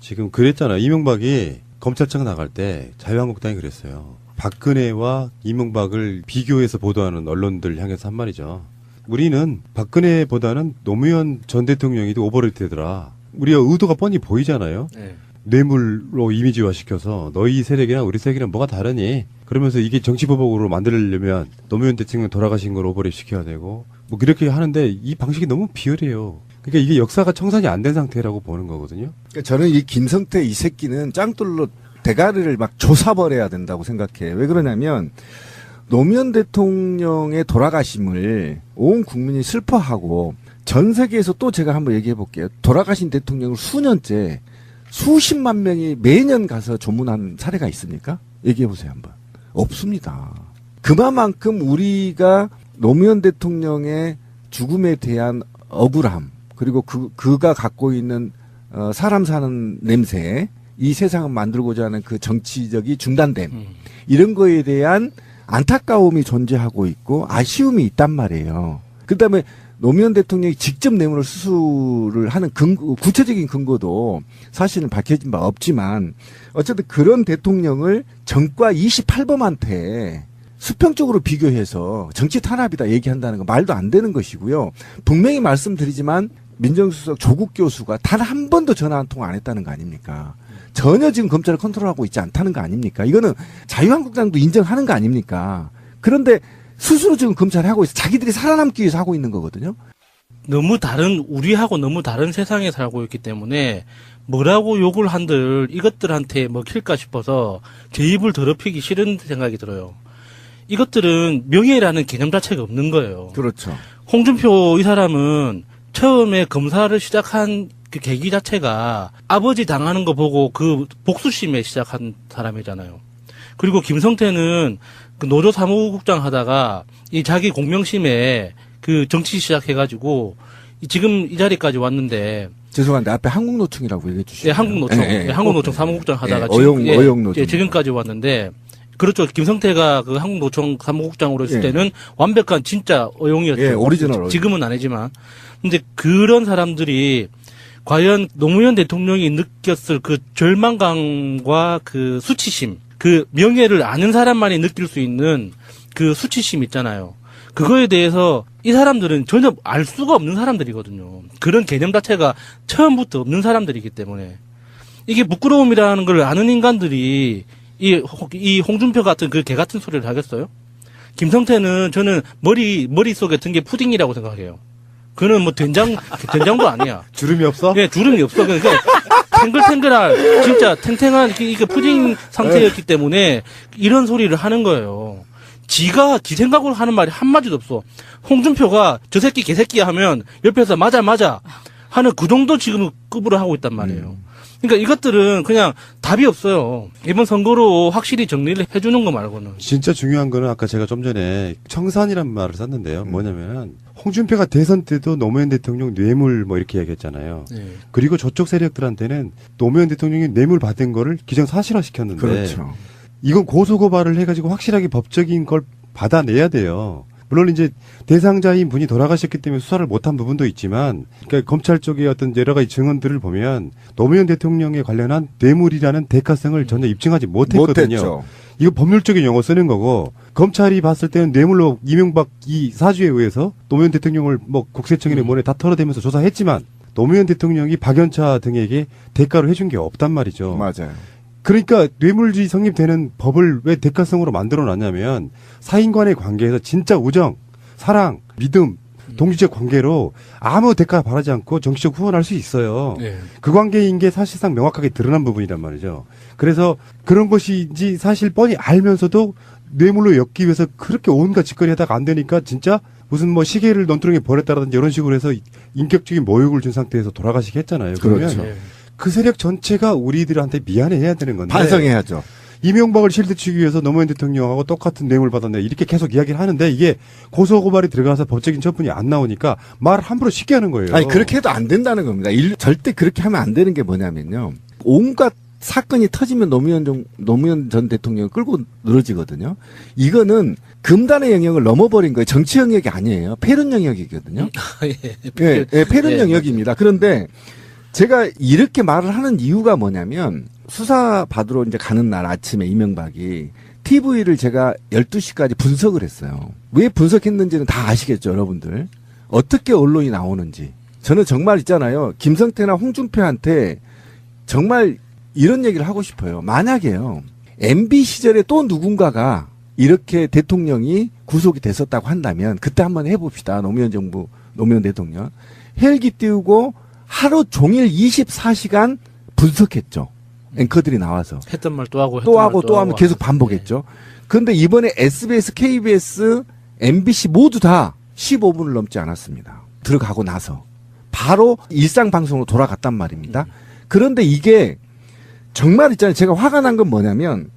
지금 그랬잖아요. 이명박이 검찰청 나갈 때 자유한국당이 그랬어요. 박근혜와 이명박을 비교해서 보도하는 언론들 향해서 한 말이죠. 우리는 박근혜보다는 노무현 전 대통령이 더 오버레이트더라. 우리가 의도가 뻔히 보이잖아요. 네. 뇌물로 이미지화 시켜서 너희 세력이랑 우리 세력이랑 뭐가 다르니? 그러면서 이게 정치보복으로 만들려면 노무현 대통령 돌아가신 걸 오버랩 시켜야 되고 뭐 그렇게 하는데 이 방식이 너무 비열해요. 그러니까 이게 역사가 청산이 안 된 상태라고 보는 거거든요. 그러니까 저는 이 김성태 이 새끼는 짱돌로 대가리를 막 조사버려야 된다고 생각해요. 왜 그러냐면 노무현 대통령의 돌아가심을 온 국민이 슬퍼하고 전 세계에서 또 제가 한번 얘기해 볼게요. 돌아가신 대통령을 수년째 수십만 명이 매년 가서 조문한 사례가 있습니까? 얘기해 보세요 한번. 없습니다. 그만큼 우리가 노무현 대통령의 죽음에 대한 억울함 그리고 그 그가 갖고 있는 어, 사람 사는 냄새 이 세상을 만들고자 하는 그 정치적이 중단됨 음. 이런 거에 대한 안타까움이 존재하고 있고 아쉬움이 있단 말이에요. 그 다음에 노무현 대통령이 직접 뇌물을 수수를 하는 근거, 구체적인 근거도 사실은 밝혀진 바 없지만 어쨌든 그런 대통령을 정과 28범한테 수평적으로 비교해서 정치 탄압이다 얘기한다는 거 말도 안 되는 것이고요. 분명히 말씀드리지만 민정수석 조국 교수가 단 한 번도 전화 한 통 안 했다는 거 아닙니까? 전혀 지금 검찰을 컨트롤하고 있지 않다는 거 아닙니까? 이거는 자유한국당도 인정하는 거 아닙니까? 그런데 스스로 지금 검찰이 하고 있어. 자기들이 살아남기 위해서 하고 있는 거거든요. 너무 다른 우리하고 너무 다른 세상에 살고 있기 때문에 뭐라고 욕을 한들 이것들한테 먹힐까 싶어서 제 입을 더럽히기 싫은 생각이 들어요. 이것들은 명예라는 개념 자체가 없는 거예요. 그렇죠. 홍준표 이 사람은 처음에 검사를 시작한 그 계기 자체가 아버지 당하는 거 보고 그 복수심에 시작한 사람이잖아요. 그리고 김성태는 그 노조 사무국장 하다가 이 자기 공명심에 그 정치 시작해가지고 이 지금 이 자리까지 왔는데 죄송한데 앞에 한국노총이라고 얘기해 주시죠. 예, 한국노총, 예, 한국노총 사무국장 하다가 예, 어용, 예, 어용노총. 예, 지금까지 왔는데 그렇죠. 김성태가 그 한국노총 사무국장으로 했을 예. 때는 완벽한 진짜 어용이었죠. 예, 오리지널 어용. 지금은 아니지만. 근데 그런 사람들이 과연 노무현 대통령이 느꼈을 그 절망감과 그 수치심, 그 명예를 아는 사람만이 느낄 수 있는 그 수치심 있잖아요. 그거에 대해서 이 사람들은 전혀 알 수가 없는 사람들이거든요. 그런 개념 자체가 처음부터 없는 사람들이기 때문에 이게 부끄러움이라는 걸 아는 인간들이 이, 홍- 이 홍준표 같은 그 개 같은 소리를 하겠어요? 김성태는 저는 머리 머릿속에 든 게 푸딩이라고 생각해요. 그는 뭐 된장 된장도 아니야. 주름이 없어? 예, 주름이 없어. 그러니까 탱글탱글한 진짜 탱탱한 이- 이게 푸딩 상태였기 때문에 이런 소리를 하는 거예요. 지가 지 생각으로 하는 말이 한 마디도 없어. 홍준표가 저 새끼 개새끼야 하면 옆에서 맞아 맞아 하는 그 정도 지금 급으로 하고 있단 말이에요. 그러니까 이것들은 그냥 답이 없어요. 이번 선거로 확실히 정리를 해주는 거 말고는. 진짜 중요한 거는 아까 제가 좀 전에 청산이란 말을 썼는데요. 뭐냐면 홍준표가 대선 때도 노무현 대통령 뇌물 뭐 이렇게 얘기했잖아요. 네. 그리고 저쪽 세력들한테는 노무현 대통령이 뇌물 받은 거를 기정 사실화 시켰는데 그렇죠. 이건 고소고발을 해가지고 확실하게 법적인 걸 받아내야 돼요. 물론 이제 대상자인 분이 돌아가셨기 때문에 수사를 못한 부분도 있지만, 그러니까 검찰 쪽의 어떤 여러 가지 증언들을 보면 노무현 대통령에 관련한 뇌물이라는 대가성을 전혀 입증하지 못했거든요. 못했죠. 이거 법률적인 용어 쓰는 거고 검찰이 봤을 때는 뇌물로 이명박 이 사주에 의해서 노무현 대통령을 뭐 국세청이나 뭐네 다 털어대면서 조사했지만 노무현 대통령이 박연차 등에게 대가로 해준 게 없단 말이죠. 맞아요. 그러니까 뇌물주의 성립되는 법을 왜 대가성으로 만들어 놨냐면 사인 간의 관계에서 진짜 우정, 사랑, 믿음, 동지적 관계로 아무 대가 바라지 않고 정치적 후원할 수 있어요. 네. 그 관계인 게 사실상 명확하게 드러난 부분이란 말이죠. 그래서 그런 것이지 사실 뻔히 알면서도 뇌물로 엮기 위해서 그렇게 온갖 짓거리 하다가 안 되니까 진짜 무슨 뭐 시계를 논두렁에 버렸다라든지 이런 식으로 해서 인격적인 모욕을 준 상태에서 돌아가시게 했잖아요. 그러면 그렇죠. 네. 그 세력 전체가 우리들한테 미안해해야 되는 건데 반성해야죠. 이명박을 실드치기 위해서 노무현 대통령하고 똑같은 뇌물 받았네 이렇게 계속 이야기를 하는데 이게 고소고발이 들어가서 법적인 처분이 안 나오니까 말 함부로 쉽게 하는 거예요. 아니 그렇게 해도 안 된다는 겁니다. 일- 절대 그렇게 하면 안 되는 게 뭐냐면요. 온갖 사건이 터지면 노무현 정, 노무현 전 대통령을 끌고 늘어지거든요. 이거는 금단의 영역을 넘어버린 거예요. 정치 영역이 아니에요. 패륜 영역이거든요. 예. 예, 예, 패륜 예, 영역입니다. 그런데 제가 이렇게 말을 하는 이유가 뭐냐면 수사 받으러 이제 가는 날 아침에 이명박이 TV를 제가 12시까지 분석을 했어요. 왜 분석했는지는 다 아시겠죠, 여러분들. 어떻게 언론이 나오는지. 저는 정말 있잖아요. 김성태나 홍준표한테 정말 이런 얘기를 하고 싶어요. 만약에요. MB 시절에 또 누군가가 이렇게 대통령이 구속이 됐었다고 한다면 그때 한번 해봅시다. 노무현 정부, 노무현 대통령. 헬기 띄우고 하루 종일 24시간 분석했죠. 앵커들이 나와서. 했던 말 또 하고 또말 하고 또 하면 계속 반복했죠. 그런데 이번에 SBS, KBS, MBC 모두 다 15분을 넘지 않았습니다. 들어가고 나서 바로 일상 방송으로 돌아갔단 말입니다. 그런데 이게 정말 있잖아요. 제가 화가 난 건 뭐냐면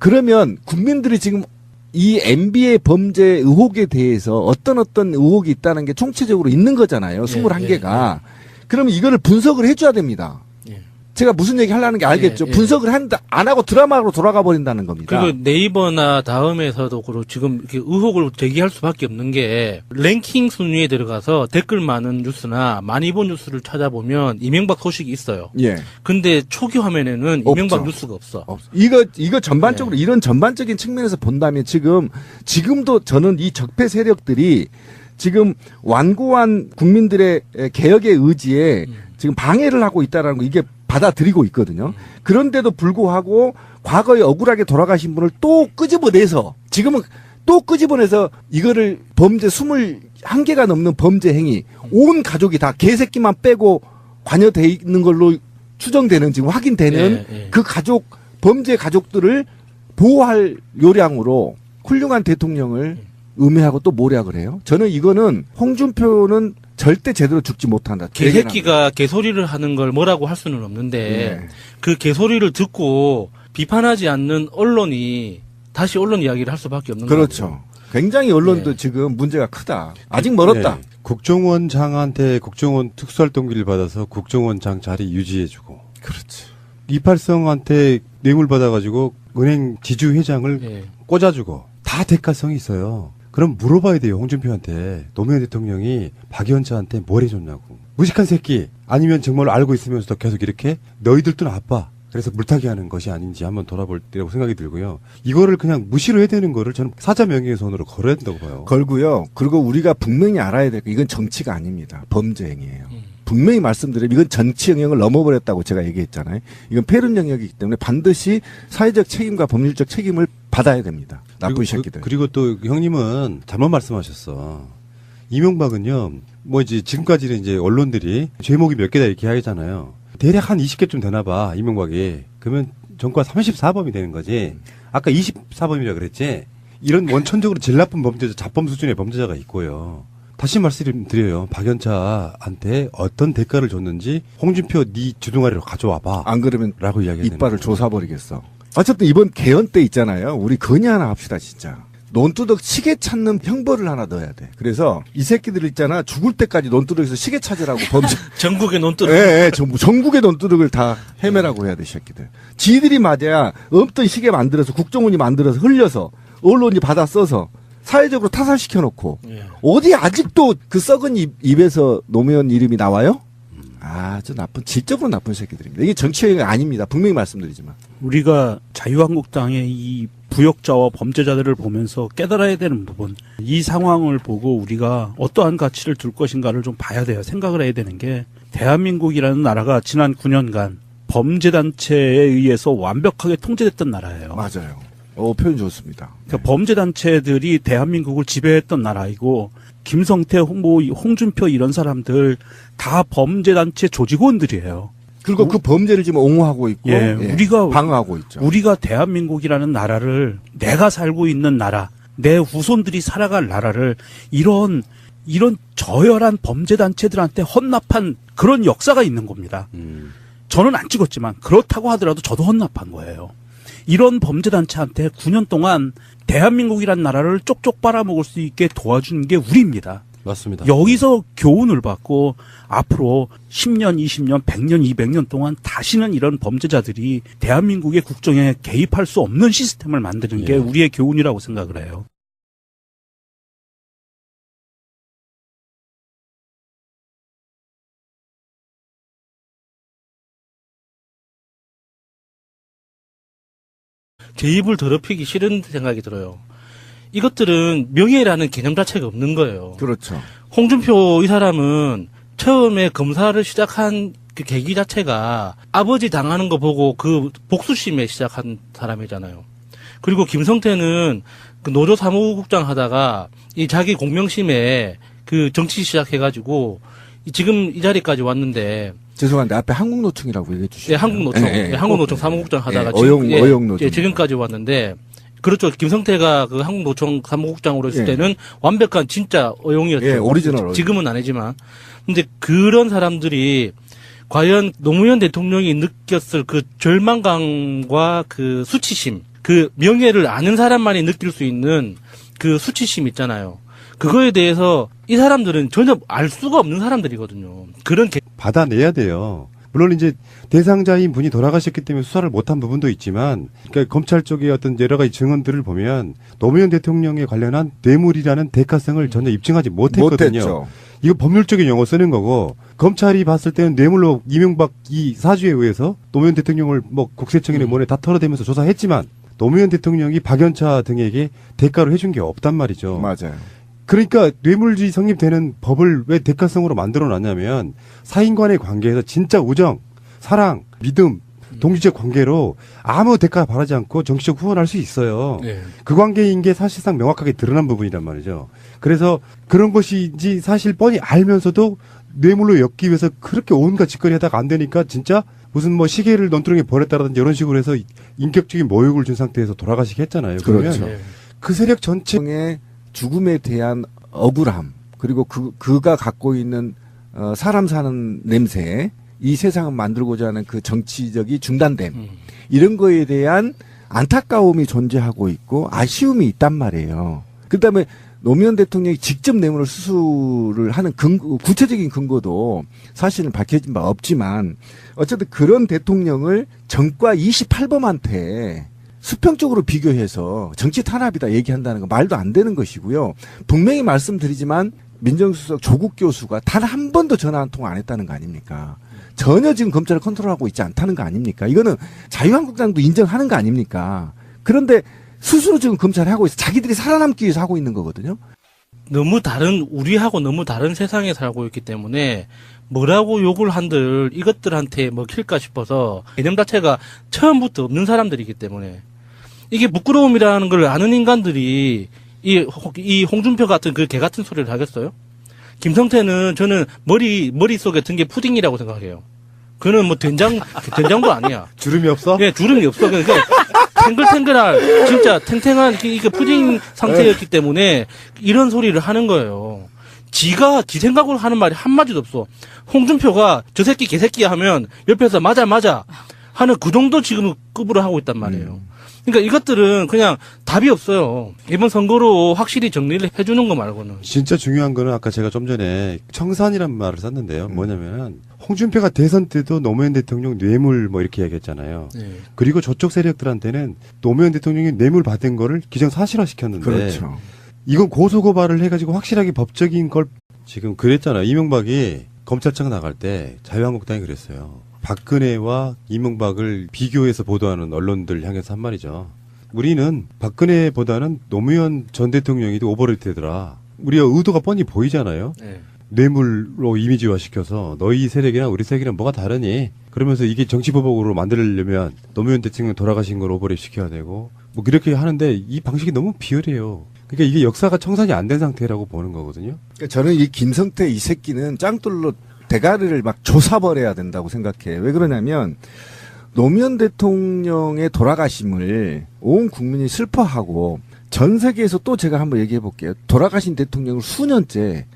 그러면 국민들이 지금 이 MB의 범죄 의혹에 대해서 어떤 어떤 의혹이 있다는 게 총체적으로 있는 거잖아요. 예, 21개가. 그러면 이거를 분석을 해줘야 됩니다. 예. 제가 무슨 얘기 하려는 게 알겠죠. 예, 예. 분석을 한다, 안 하고 드라마로 돌아가 버린다는 겁니다. 그리고 네이버나 다음에서도 그렇고 지금 이렇게 의혹을 제기할 수밖에 없는 게 랭킹 순위에 들어가서 댓글 많은 뉴스나 많이 본 뉴스를 찾아보면 이명박 소식이 있어요. 예. 근데 초기 화면에는 없죠. 이명박 뉴스가 없어. 없- 이거 이거 전반적으로 네. 이런 전반적인 측면에서 본다면 지금 지금도 저는 이 적폐 세력들이 지금 완고한 국민들의 에, 개혁의 의지에 음. 지금 방해를 하고 있다라는 거 이게 받아들이고 있거든요. 그런데도 불구하고 과거에 억울하게 돌아가신 분을 또 끄집어내서 지금은 또 끄집어내서 이거를 범죄 21개가 넘는 범죄 행위 온 가족이 다 개새끼만 빼고 관여돼 있는 걸로 추정되는 지금 확인되는 예, 예. 그 가족 범죄 가족들을 보호할 요량으로 훌륭한 대통령을 음해하고 또 모략을 해요. 저는 이거는 홍준표는 절대 제대로 죽지 못한다. 개새끼가 개소리를 하는 걸 뭐라고 할 수는 없는데 네. 그 개소리를 듣고 비판하지 않는 언론이 다시 언론 이야기를 할 수밖에 없는 거죠. 그렇죠. 굉장히 언론도 네. 지금 문제가 크다. 아직 멀었다. 네. 국정원 장한테 국정원 특수활동비를 받아서 국정원 장 자리 유지해주고. 그렇지. 이팔성한테 뇌물 받아가지고 은행 지주 회장을 예. 꽂아주고 다 대가성이 있어요. 그럼 물어봐야 돼요, 홍준표한테. 노무현 대통령이 박의원차한테 뭘 해줬냐고. 무식한 새끼. 아니면 정말 알고 있으면서도 계속 이렇게 너희들도 나빠. 그래서 물타기 하는 것이 아닌지 한번 돌아볼 때라고 생각이 들고요. 이거를 그냥 무시를 해야 되는 거를 저는 사자 명예훼손으로 걸어야 된다고 봐요. 걸고요. 그리고 우리가 분명히 알아야 될 거 이건 정치가 아닙니다. 범죄 행위예요. 음. 분명히 말씀드리면 이건 정치 영역을 넘어버렸다고 제가 얘기했잖아요. 이건 폐륜 영역이기 때문에 반드시 사회적 책임과 법률적 책임을 받아야 됩니다. 나쁜 그리고 새끼들. 그, 리고또 형님은 잘못 말씀하셨어. 이명박은요, 뭐 이제 지금까지는 이제 언론들이 죄목이 몇 개다 이렇게 하잖아요. 대략 한 20개쯤 되나 봐, 이명박이. 그러면 전과 34범이 되는 거지. 아까 24범이라 그랬지. 이런 원천적으로 제일 나쁜 범죄자, 자범 수준의 범죄자가 있고요. 다시 말씀드려요. 박연차한테 어떤 대가를 줬는지 홍준표 네 주둥아리로 가져와봐. 안 그러면 라고 이야기했는 이빨을 조사버리겠어. 어쨌든 이번 개헌 때 있잖아요. 우리 건의 하나 합시다, 진짜. 논두덕 시계 찾는 형벌을 하나 넣어야 돼. 그래서 이 새끼들 있잖아. 죽을 때까지 논두덕에서 시계 찾으라고 범죄. 전국의 논두를 예, 예, 전부, 전국의 논두덕을 다 헤매라고 해야 돼, 이 새끼들. 지들이 맞아야 없던 시계 만들어서 국정원이 만들어서 흘려서 언론이 받아 써서 사회적으로 타살시켜 놓고 예. 어디 아직도 그 썩은 입, 입에서 노무현 이름이 나와요? 아주 나쁜, 질적으로 나쁜 새끼들입니다. 이게 정치행위 아닙니다. 분명히 말씀드리지만. 우리가 자유한국당의 이 부역자와 범죄자들을 보면서 깨달아야 되는 부분, 이 상황을 보고 우리가 어떠한 가치를 둘 것인가를 좀 봐야 돼요. 생각을 해야 되는 게, 대한민국이라는 나라가 지난 9년간 범죄 단체에 의해서 완벽하게 통제됐던 나라예요. 맞아요. 어, 표현 좋습니다. 그러니까 범죄 단체들이 대한민국을 지배했던 나라이고, 김성태, 홍, 뭐, 홍준표 이런 사람들 다 범죄단체 조직원들이에요. 그리고 그 범죄를 지금 옹호하고 있고, 예, 우리가- 방어하고 있죠. 우리가 대한민국이라는 나라를 내가 살고 있는 나라, 내 후손들이 살아갈 나라를 이런 이런 저열한 범죄 단체들한테 헌납한 그런 역사가 있는 겁니다. 음. 저는 안 찍었지만 그렇다고 하더라도 저도 헌납한 거예요. 이런 범죄 단체한테 9년 동안 대한민국이란 나라를 쪽쪽 빨아먹을 수 있게 도와준 게 우리입니다. 맞습니다. 여기서 교훈을 받고 앞으로 10년, 20년, 100년, 200년 동안 다시는 이런 범죄자들이 대한민국의 국정에 개입할 수 없는 시스템을 만드는 게 예. 우리의 교훈이라고 생각을 해요. 제 입을 더럽히기 싫은 생각이 들어요. 이것들은 명예라는 개념 자체가 없는 거예요. 그렇죠. 홍준표 이 사람은 처음에 검사를 시작한 그 계기 자체가 아버지 당하는 거 보고 그 복수심에 시작한 사람이잖아요. 그리고 김성태는 그 노조 사무국장 하다가 이 자기 공명심에 그 정치 시작해가지고 이 지금 이 자리까지 왔는데 죄송한데 앞에 한국노총이라고 얘기해 주시죠. 예, 한국노총, 예, 한국노총 사무국장 하다가 예, 어용 예, 어용노총. 예, 지금까지 왔는데 그렇죠. 김성태가 그 한국노총 사무국장으로 있을 예. 때는 완벽한 진짜 어용이었죠. 예, 오리지널. 지금은 아니지만. 근데 그런 사람들이 과연 노무현 대통령이 느꼈을 그 절망감과 그 수치심, 그 명예를 아는 사람만이 느낄 수 있는 그 수치심 있잖아요. 그거에 대해서 이 사람들은 전혀 알 수가 없는 사람들이거든요. 그런 개- 받아내야 돼요. 물론 이제 대상자인 분이 돌아가셨기 때문에 수사를 못한 부분도 있지만, 그러니까 검찰 쪽의 어떤 여러 가지 증언들을 보면 노무현 대통령에 관련한 뇌물이라는 대가성을 전혀 입증하지 못했거든요. 못했죠. 이거 법률적인 용어 쓰는 거고 검찰이 봤을 때는 뇌물로 이명박 이 사주에 의해서 노무현 대통령을 뭐 국세청이나 음. 뭐네 다 털어대면서 조사했지만 노무현 대통령이 박연차 등에게 대가로 해준 게 없단 말이죠. 맞아요. 그러니까 뇌물주의 성립되는 법을 왜 대가성으로 만들어 놨냐면 사인 간의 관계에서 진짜 우정, 사랑, 믿음, 동지적 관계로 아무 대가 바라지 않고 정치적 후원할 수 있어요. 예. 그 관계인 게 사실상 명확하게 드러난 부분이란 말이죠. 그래서 그런 것이지 사실 뻔히 알면서도 뇌물로 엮기 위해서 그렇게 온갖 짓거리 하다가 안 되니까 진짜 무슨 뭐 시계를 논두렁에 버렸다라든지 이런 식으로 해서 인격적인 모욕을 준 상태에서 돌아가시게 했잖아요. 그러면 그렇죠. 예. 그 세력 전체 의 죽음에 대한 억울함 그리고 그 그가 갖고 있는 어, 사람 사는 냄새 이 세상을 만들고자 하는 그 정치적이 중단됨 음. 이런 거에 대한 안타까움이 존재하고 있고 아쉬움이 있단 말이에요. 그다음에 노무현 대통령이 직접 뇌물을 수수를 하는 근거, 구체적인 근거도 사실은 밝혀진 바 없지만 어쨌든 그런 대통령을 정과 28범한테 수평적으로 비교해서 정치 탄압이다 얘기한다는 건 말도 안 되는 것이고요. 분명히 말씀드리지만 민정수석 조국 교수가 단 한 번도 전화 한 통 안 했다는 거 아닙니까? 전혀 지금 검찰을 컨트롤하고 있지 않다는 거 아닙니까? 이거는 자유한국당도 인정하는 거 아닙니까? 그런데 스스로 지금 검찰이 하고 있어. 자기들이 살아남기 위해서 하고 있는 거거든요. 너무 다른 우리하고 너무 다른 세상에 살고 있기 때문에 뭐라고 욕을 한들 이것들한테 먹힐까 싶어서 개념 자체가 처음부터 없는 사람들이기 때문에 이게 부끄러움이라는 걸 아는 인간들이 이, 홍- 이 홍준표 같은 그 개 같은 소리를 하겠어요? 김성태는 저는 머리 머릿속에 든 게 푸딩이라고 생각해요. 그는 뭐 된장 된장도 아니야. 주름이 없어? 예, 주름이 없어. 그러니까 탱글탱글한 진짜 탱탱한 이게- 이게 푸딩 상태였기 때문에 이런 소리를 하는 거예요. 지가 지 생각으로 하는 말이 한 마디도 없어. 홍준표가 저 새끼 개새끼야 하면 옆에서 맞아 맞아 하는 그 정도 지금 급으로 하고 있단 말이에요. 그러니까 이것들은 그냥 답이 없어요. 이번 선거로 확실히 정리를 해주는 거 말고는. 진짜 중요한 거는 아까 제가 좀 전에 청산이란 말을 썼는데요. 뭐냐면 홍준표가 대선 때도 노무현 대통령 뇌물 뭐 이렇게 얘기했잖아요. 네. 그리고 저쪽 세력들한테는 노무현 대통령이 뇌물 받은 거를 기정 사실화 시켰는데 그렇죠. 이건 고소 고발을 해가지고 확실하게 법적인 걸 지금 그랬잖아요. 이명박이 검찰청 나갈 때 자유한국당이 그랬어요. 박근혜와 이명박을 비교해서 보도하는 언론들 향해서 한 말이죠. 우리는 박근혜보다는 노무현 전 대통령이 더 오버레이트더라. 우리가 의도가 뻔히 보이잖아요. 네. 뇌물로 이미지화 시켜서 너희 세력이랑 우리 세력이랑 뭐가 다르니? 그러면서 이게 정치보복으로 만들려면 노무현 대통령 돌아가신 걸 오버랩 시켜야 되고 뭐 그렇게 하는데 이 방식이 너무 비열해요. 그러니까 이게 역사가 청산이 안 된 상태라고 보는 거거든요. 그러니까 저는 이 김성태 이 새끼는 짱돌로 대가리를 막 조사버려야 된다고 생각해요. 왜 그러냐면 노무현 대통령의 돌아가심을 온 국민이 슬퍼하고 전 세계에서 또 제가 한번 얘기해 볼게요. 돌아가신 대통령을 수년째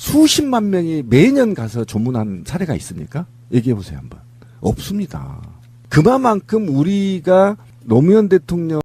수십만 명이 매년 가서 조문한 사례가 있습니까? 얘기해 보세요 한번. 없습니다. 그만큼 우리가 노무현 대통령